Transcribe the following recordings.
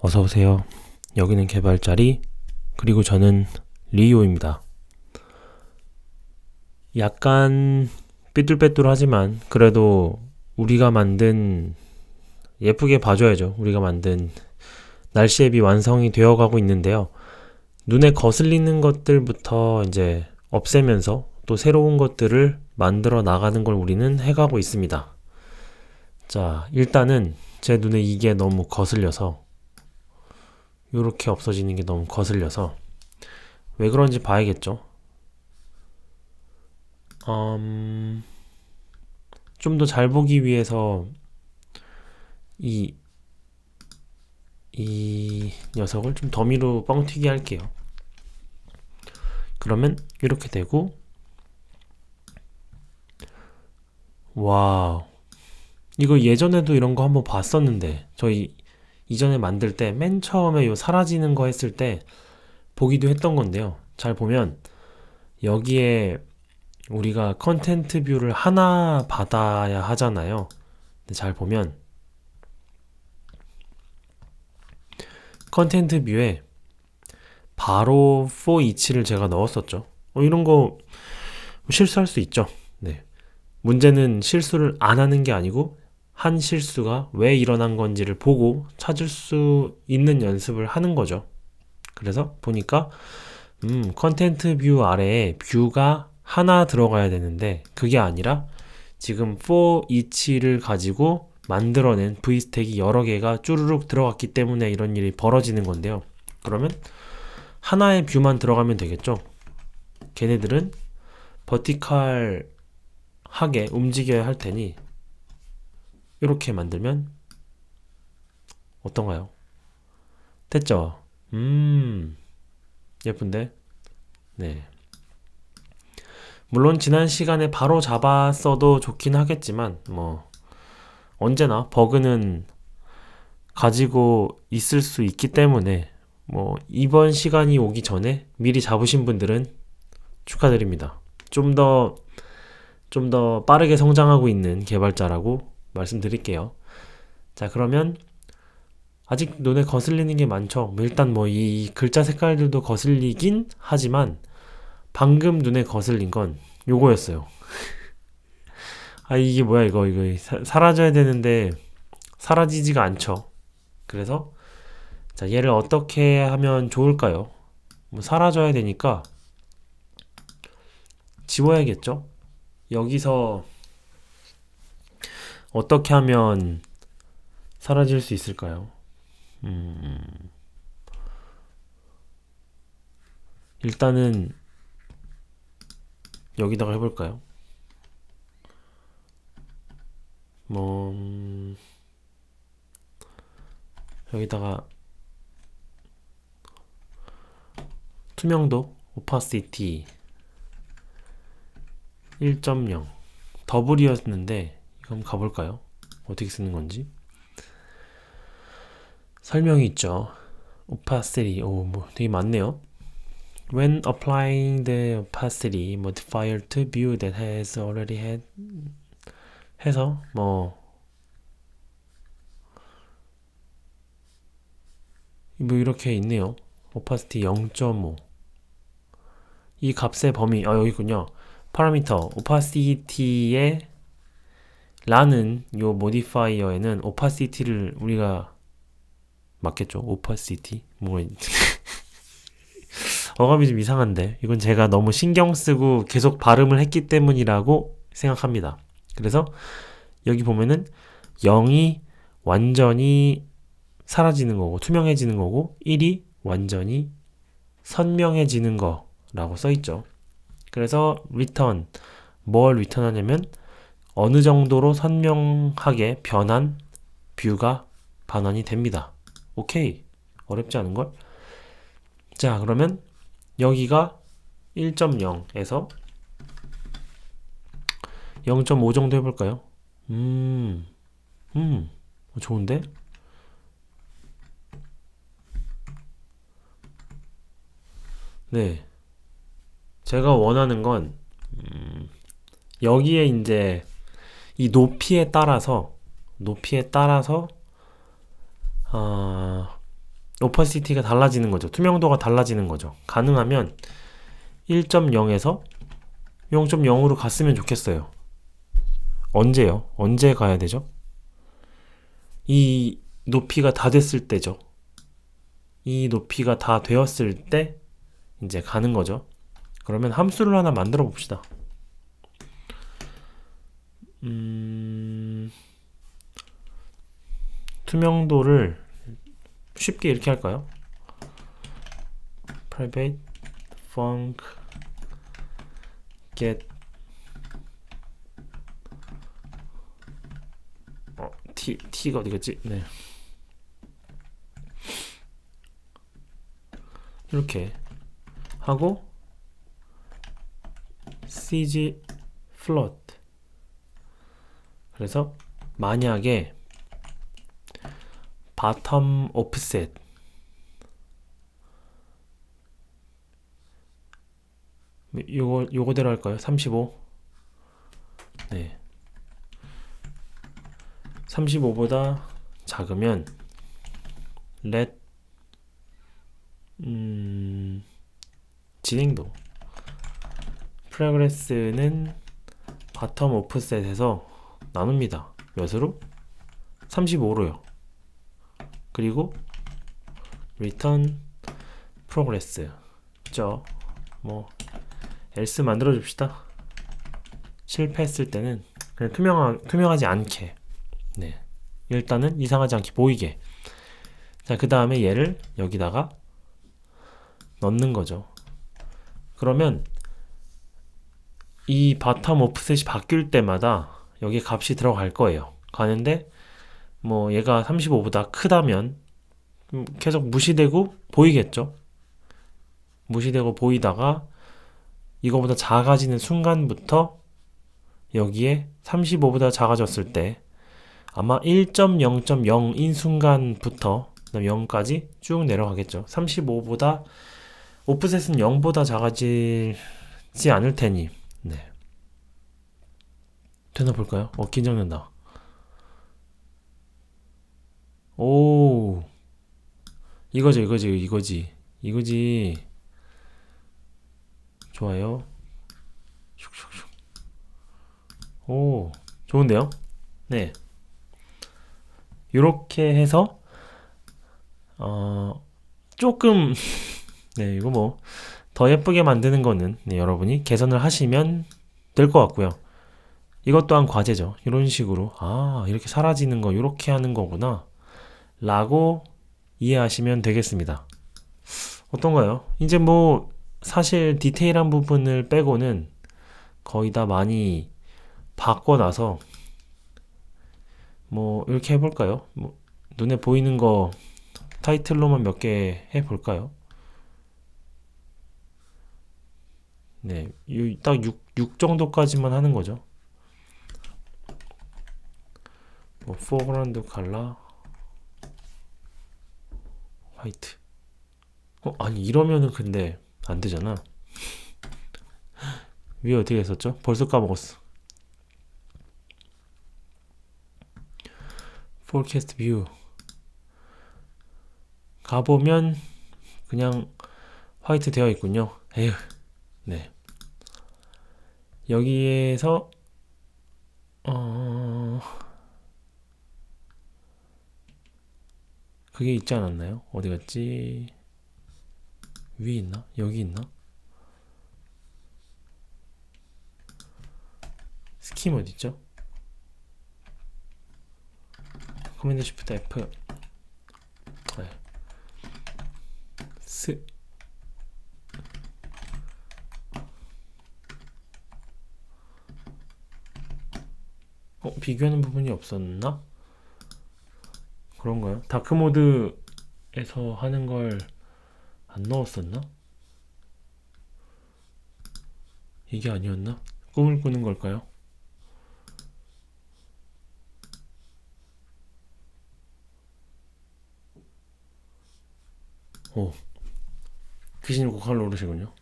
어서 오세요. 여기는 개발자리 그리고 저는 리오입니다. 약간 삐뚤빼뚤하지만 그래도 우리가 만든 예쁘게 봐줘야죠. 우리가 만든 날씨 앱이 완성이 되어 가고 있는데요. 눈에 거슬리는 것들부터 이제 없애면서 또 새로운 것들을 만들어 나가는 걸 우리는 해가고 있습니다. 자, 일단은 제 눈에 이게 너무 거슬려서 이렇게 없어지는 게 너무 거슬려서 왜 그런지 봐야겠죠. 음, 좀 더 잘 보기 위해서 이, 이 녀석을 좀 더미로 뻥튀기 할게요. 그러면 이렇게 되고 와우 이거 예전에도 이런 거 한번 봤었는데 저희 이전에 만들 때 맨 처음에 요 사라지는 거 했을 때 보기도 했던 건데요. 잘 보면 여기에 우리가 컨텐트 뷰를 하나 받아야 하잖아요. 근데 잘 보면 컨텐트 뷰에 바로 for each를 제가 넣었었죠. 어, 이런 거 실수할 수 있죠. 네. 문제는 실수를 안 하는 게 아니고 한 실수가 왜 일어난 건지를 보고 찾을 수 있는 연습을 하는 거죠. 그래서 보니까 음, 컨텐트 뷰 아래에 뷰가 하나 들어가야 되는데 그게 아니라 지금 for each를 가지고 만들어낸 v스택이 여러 개가 쭈르륵 들어갔기 때문에 이런 일이 벌어지는 건데요. 그러면 하나의 뷰만 들어가면 되겠죠. 걔네들은 버티칼하게 움직여야 할 테니 이렇게 만들면 어떤가요? 됐죠? 음, 예쁜데? 네. 물론 지난 시간에 바로 잡았어도 좋긴 하겠지만, 뭐, 언제나 버그는 가지고 있을 수 있기 때문에, 뭐, 이번 시간이 오기 전에 미리 잡으신 분들은 축하드립니다. 좀 더, 좀 더 빠르게 성장하고 있는 개발자라고 말씀드릴게요. 자, 그러면 아직 눈에 거슬리는 게 많죠. 뭐 일단 뭐 이 글자 색깔들도 거슬리긴 하지만 방금 눈에 거슬린 건 요거였어요. 아, 이게 뭐야, 이거, 이거. 사, 사라져야 되는데 사라지지가 않죠. 그래서 자, 얘를 어떻게 하면 좋을까요? 뭐 사라져야 되니까 지워야겠죠? 여기서 어떻게 하면 사라질 수 있을까요? 음, 일단은 여기다가 해볼까요? 뭐 음, 여기다가 투명도 opacity 1.0 더블이었는데 한번 가볼까요? 어떻게 쓰는 건지 설명이 있죠. opacity 오뭐 되게 많네요. When applying the opacity modifier to view that has already had 해서 뭐 뭐 이렇게 있네요. opacity 0.5. 이 값의 범위 아 여기 있군요. 파라미터 opacity의 라는 요 모디파이어에는 opacity를 우리가 맞겠죠? opacity 뭐 어감이 좀 이상한데 이건 제가 너무 신경 쓰고 계속 발음을 했기 때문이라고 생각합니다. 그래서 여기 보면은 0이 완전히 사라지는 거고 투명해지는 거고 1이 완전히 선명해지는 거라고 써 있죠. 그래서 return 뭘 리턴하냐면 어느 정도로 선명하게 변한 뷰가 반환이 됩니다. 오케이. 어렵지 않은 걸? 자, 그러면 여기가 1.0에서 0.5 정도 해볼까요? 음, 음, 좋은데? 네. 제가 원하는 건, 음, 여기에 이제 이 높이에 따라서, 높이에 따라서, 어, 오퍼시티가 달라지는 거죠. 투명도가 달라지는 거죠. 가능하면 1.0에서 0.0으로 갔으면 좋겠어요. 언제요? 언제 가야 되죠? 이 높이가 다 됐을 때죠. 이 높이가 다 되었을 때 이제 가는 거죠. 그러면 함수를 하나 만들어 봅시다. 음, 투명도를 쉽게 이렇게 할까요? private func get 어, t t가 어디 갔지? 네. 이렇게 하고 cg float 그래서 만약에 bottom offset 요거 요거대로 할까요? 35 네. 35보다 작으면 let 음, 진행도 프레그레스는 바텀 오프셋에서 나눕니다. 몇으로? 35로요. 그리고 return progress 뭐 else 만들어 줍시다. 실패했을 때는 그냥 투명하, 투명하지 않게 네 일단은 이상하지 않게 보이게 자그 다음에 얘를 여기다가 넣는 거죠. 그러면 이 바텀 오프셋이 바뀔 때마다 여기 값이 들어갈 거예요. 가는데 뭐 얘가 35보다 크다면 음, 계속 무시되고 보이겠죠. 무시되고 보이다가 이거보다 작아지는 순간부터 여기에 35보다 작아졌을 때 아마 1.0.0인 순간부터 0까지 쭉 내려가겠죠. 35보다 오프셋은 0보다 작아지지 않을 테니 네. 되나 볼까요? 어 긴장된다. 오 이거죠 이거지 이거지 이거지 좋아요. 슉슉슉. 오 좋은데요? 네. 이렇게 해서 어 조금 네, 이거 뭐 더 예쁘게 만드는 거는 네, 여러분이 개선을 하시면 될 것 같고요. 이것 또한 과제죠. 이런 식으로 아 이렇게 사라지는 거 이렇게 하는 거구나 라고 이해하시면 되겠습니다. 어떤가요? 이제 뭐 사실 디테일한 부분을 빼고는 거의 다 많이 바꿔놔서 뭐 이렇게 해볼까요? 뭐 눈에 보이는 거 타이틀로만 몇 개 해볼까요? 네, 딱 6, 6 정도까지만 하는 거죠. 뭐 foreground 컬러 화이트. 어, 아니 이러면은 근데 안 되잖아. 위에 어떻게 했었죠? 벌써 까먹었어. forecast view 가보면 그냥 화이트 되어 있군요. 에휴. 네. 여기에서 그게 있지 않았나요? 어디 갔지? 위에 있나? 여기 있나? 스킨 어디 있죠? 커맨드 쉬프트 F 네. 스 어, 비교하는 부분이 없었나? 그런가요? 다크모드에서 하는 걸 안 넣었었나? 이게 아니었나? 꿈을 꾸는 걸까요? 오, 귀신이 고칼로 오르시군요.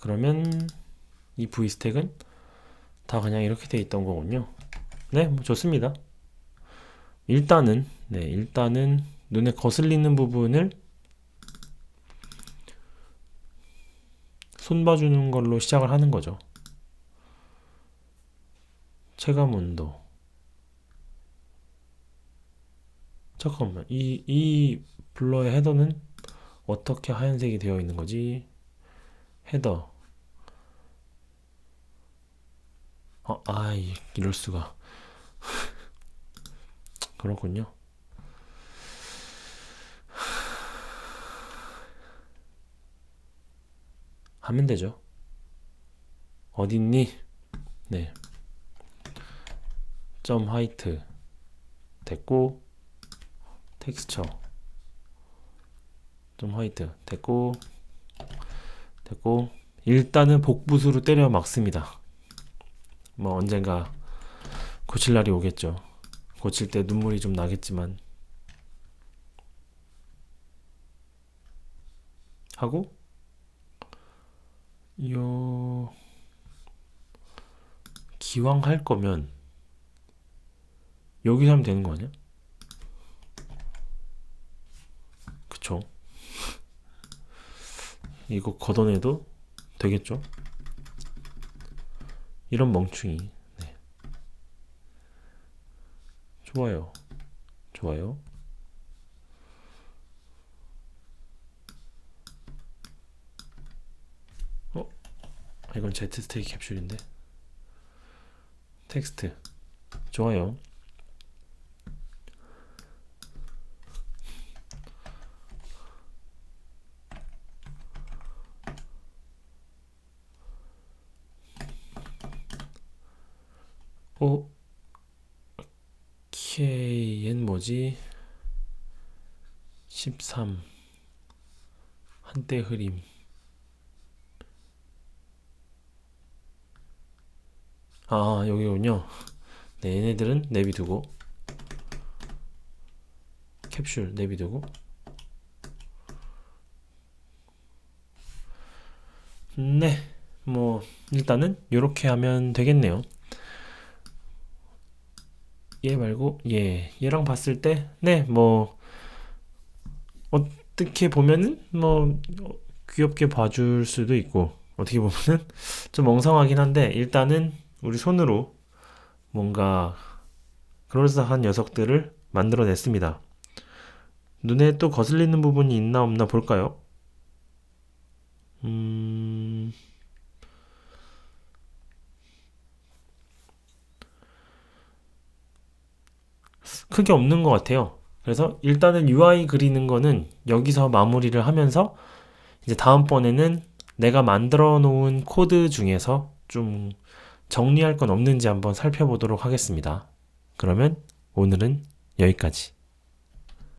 그러면 이 V 스택은 다 그냥 이렇게 돼 있던 거군요. 네, 뭐 좋습니다. 일단은 네, 일단은 눈에 거슬리는 부분을 손 봐주는 걸로 시작을 하는 거죠. 체감 온도. 잠깐만, 이, 이 블러의 헤더는 어떻게 하얀색이 되어 있는 거지? 헤더. 어, 아, 이- 이럴 수가. 그렇군요. 하면 되죠. 어딨니? 네. 점 화이트 됐고 텍스처 점 화이트 됐고 됐고 일단은 복붙으로 때려 막습니다. 뭐 언젠가 고칠 날이 오겠죠. 고칠 때 눈물이 좀 나겠지만 하고 요 기왕 할 거면 여기서 하면 되는 거 아니야? 그쵸? 이거 걷어내도 되겠죠? 이런 멍충이 네. 좋아요. 좋아요. 어? 아, 이건 Z 스테이 캡슐인데. 텍스트. 좋아요 어? 뭐지? 13 한때 흐림. 아 여기군요. 네 얘네들은 내비두고. 캡슐 내비두고. 네 뭐 일단은 이렇게 하면 되겠네요 얘 말고 얘 얘랑 봤을 때 네 뭐 어떻게 보면은 뭐 어, 귀엽게 봐줄 수도 있고 어떻게 보면은 좀 멍청하긴 한데 일단은 우리 손으로 뭔가 그럴싸한 녀석들을 만들어냈습니다. 눈에 또 거슬리는 부분이 있나 없나 볼까요? 음... 크게 없는 것 같아요. 그래서 일단은 UI 그리는 거는 여기서 마무리를 하면서 이제 다음번에는 내가 만들어 놓은 코드 중에서 좀 정리할 건 없는지 한번 살펴보도록 하겠습니다. 그러면 오늘은 여기까지.